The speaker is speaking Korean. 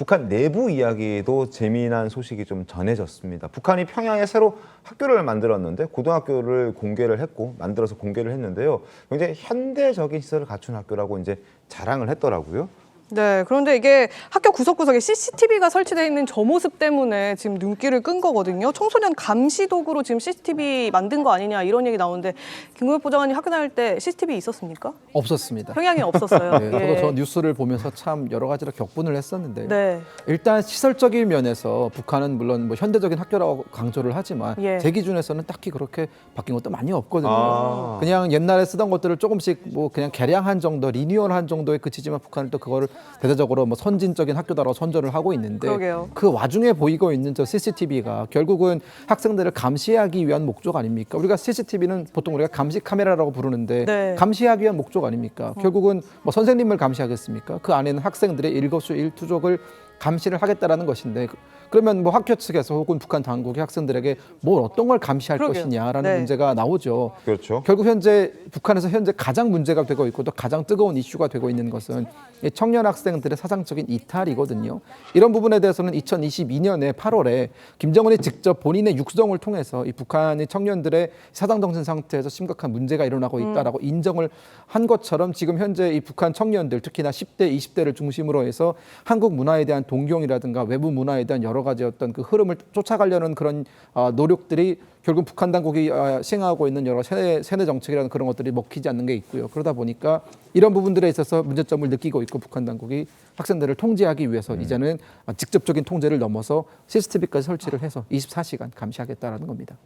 북한 내부 이야기도 재미난 소식이 좀 전해졌습니다. 북한이 평양에 새로 학교를 만들었는데 고등학교를 공개를 했고 만들어서 공개를 했는데요. 굉장히 현대적인 시설을 갖춘 학교라고 이제 자랑을 했더라고요. 네, 그런데 이게 학교 구석구석에 CCTV가 설치되어 있는 저 모습 때문에 지금 눈길을 끈 거거든요. 청소년 감시 도구로 지금 CCTV 만든 거 아니냐 이런 얘기 나오는데 김구엽 보좌관님 학교 다닐 때 CCTV 있었습니까? 없었습니다. 평양에 없었어요. 네, 예. 저도 저 뉴스를 보면서 참 여러 가지로 격분을 했었는데 네. 일단 시설적인 면에서 북한은 물론 뭐 현대적인 학교라고 강조를 하지만 예. 제 기준에서는 딱히 그렇게 바뀐 것도 많이 없거든요. 아. 그냥 옛날에 쓰던 것들을 조금씩 뭐 그냥 개량한 정도, 리뉴얼한 정도에 그치지만 북한은 또 그거를 대대적으로 뭐 선진적인 학교다라고 선전을 하고 있는데 그러게요. 그 와중에 보이고 있는 저 CCTV가 결국은 학생들을 감시하기 위한 목적 아닙니까? 우리가 CCTV는 보통 우리가 감시 카메라라고 부르는데 네. 감시하기 위한 목적 아닙니까? 결국은 뭐 선생님을 감시하겠습니까? 그 안에는 학생들의 일거수 일투족을 감시를 하겠다라는 것인데 그- 그러면 뭐 학교 측에서 혹은 북한 당국이 학생들에게 뭘 어떤 걸 감시할 그러게요. 것이냐라는 네. 문제가 나오죠. 그렇죠. 결국 현재 북한에서 현재 가장 문제가 되고 있고 또 가장 뜨거운 이슈가 되고 있는 것은 이 청년 학생들의 사상적인 이탈이거든요. 이런 부분에 대해서는 2022년에 8월에 김정은이 직접 본인의 육성을 통해서 이 북한의 청년들의 사상 정신 상태에서 심각한 문제가 일어나고 있다라고 인정을 한 것처럼 지금 현재 이 북한 청년들 특히나 10대, 20대를 중심으로 해서 한국 문화에 대한 동경이라든가 외부 문화에 대한 여러 가지 어떤 그 흐름을 쫓아가려는 그런 아, 노력들이 결국 북한 당국이 아, 시행하고 있는 여러 세대, 세대 정책이라는 그런 것들이 먹히지 않는 게 있고요. 그러다 보니까 이런 부분들에 있어서 문제점을 느끼고 있고 북한 당국이 학생들을 통제하기 위해서 이제는 아, 직접적인 통제를 넘어서 CCTV까지 설치를 해서 24시간 감시하겠다라는 겁니다.